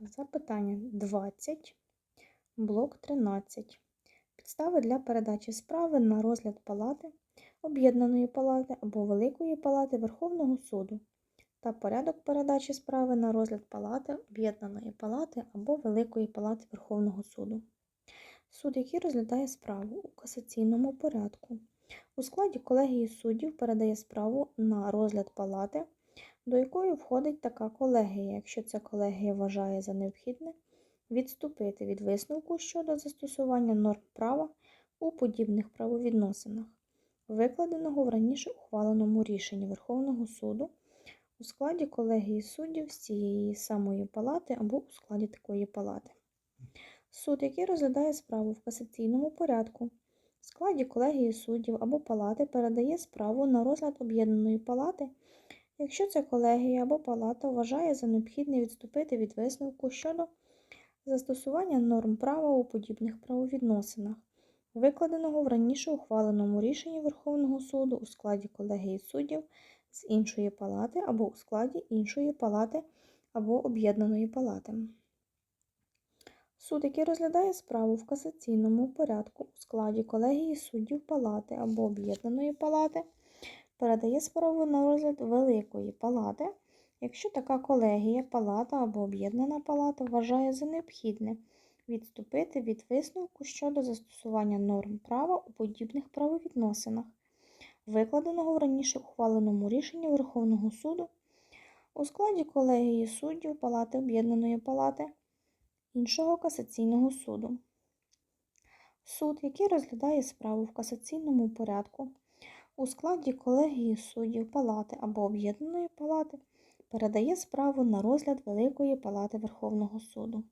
Запитання 20, блок 13. Підстави для передачі справи на розгляд палати, об'єднаної палати або Великої палати Верховного суду та порядок передачі справи на розгляд палати, об'єднаної палати або Великої палати Верховного суду. Суд, який розглядає справу у касаційному порядку, у складі колегії суддів передає справу на розгляд палати, до якої входить така колегія, якщо ця колегія вважає за необхідне відступити від висновку щодо застосування норм права у подібних правовідносинах, викладеного в раніше ухваленому рішенні Верховного суду у складі колегії суддів з цієї самої палати або у складі такої палати. Суд, який розглядає справу в касаційному порядку, в складі колегії суддів або палати передає справу на розгляд об'єднаної палати, якщо ця колегія або палата вважає за необхідне відступити від висновку щодо застосування норм права у подібних правовідносинах, викладеного в раніше ухваленому рішенні Верховного суду у складі колегії суддів з іншої палати або у складі іншої палати або об'єднаної палати. Суд, який розглядає справу в касаційному порядку у складі колегії суддів палати або об'єднаної палати, передає справу на розгляд Великої палати, якщо така колегія, палата або об'єднана палата вважає за необхідне відступити від висновку щодо застосування норм права у подібних правовідносинах, викладеного в раніше ухваленому рішенні Верховного суду у складі колегії суддів палати об'єднаної палати іншого касаційного суду. Суд, який розглядає справу в касаційному порядку у складі колегії суддів палати або об'єднаної палати, передає справу на розгляд Великої палати Верховного суду.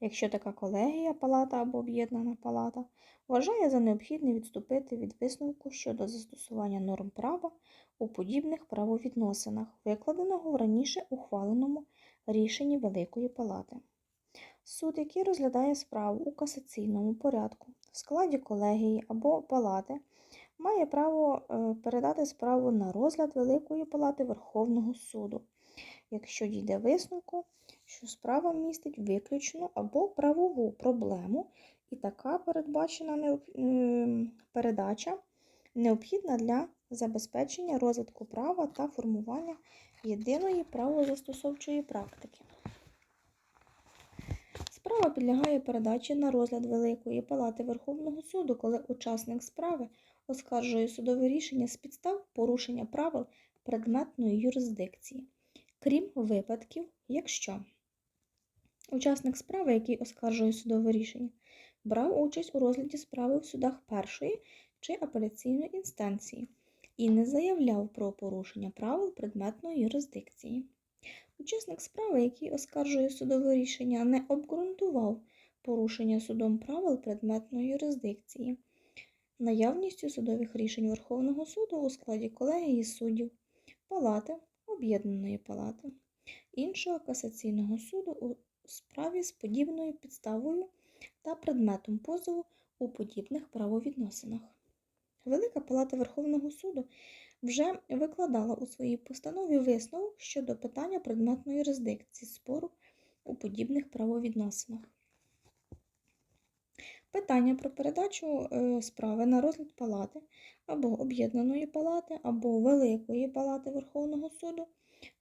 Якщо така колегія, палата або об'єднана палата вважає за необхідне відступити від висновку щодо застосування норм права у подібних правовідносинах, викладеного в раніше ухваленому рішенні Великої палати. Суд, який розглядає справу у касаційному порядку в складі колегії або палати, має право е, передати справу на розгляд Великої палати Верховного суду, якщо дійде висновку, що справа містить виключну або правову проблему, і така передбачена передача необхідна для забезпечення розвитку права та формування єдиної правозастосовчої практики. Справа підлягає передачі на розгляд Великої палати Верховного суду, коли учасник справи оскаржує судове рішення з підстав порушення правил предметної юрисдикції, крім випадків, якщо учасник справи, який оскаржує судове рішення, брав участь у розгляді справи в судах першої чи апеляційної інстанції і не заявляв про порушення правил предметної юрисдикції. Учасник справи, який оскаржує судове рішення, не обґрунтував порушення судом правил предметної юрисдикції, наявністю судових рішень Верховного суду у складі колегії суддів, палати, об'єднаної палати, іншого касаційного суду у справі з подібною підставою та предметом позову у подібних правовідносинах. Велика Палата Верховного суду вже викладала у своїй постанові висновок щодо питання предметної юрисдикції спору у подібних правовідносинах. Питання про передачу е, справи на розгляд палати або об'єднаної палати, або Великої палати Верховного суду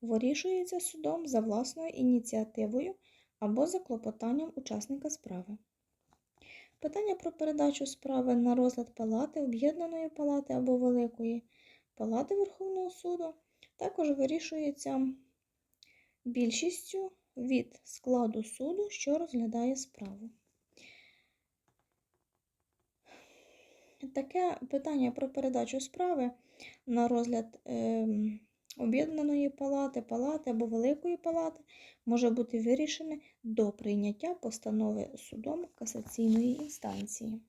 вирішується судом за власною ініціативою або за клопотанням учасника справи. Питання про передачу справи на розгляд палати, об'єднаної палати або Великої палати Верховного суду також вирішується більшістю від складу суду, що розглядає справу. Таке питання про передачу справи на розгляд е, об'єднаної палати, палати або Великої палати може бути вирішене до прийняття постанови судом касаційної інстанції.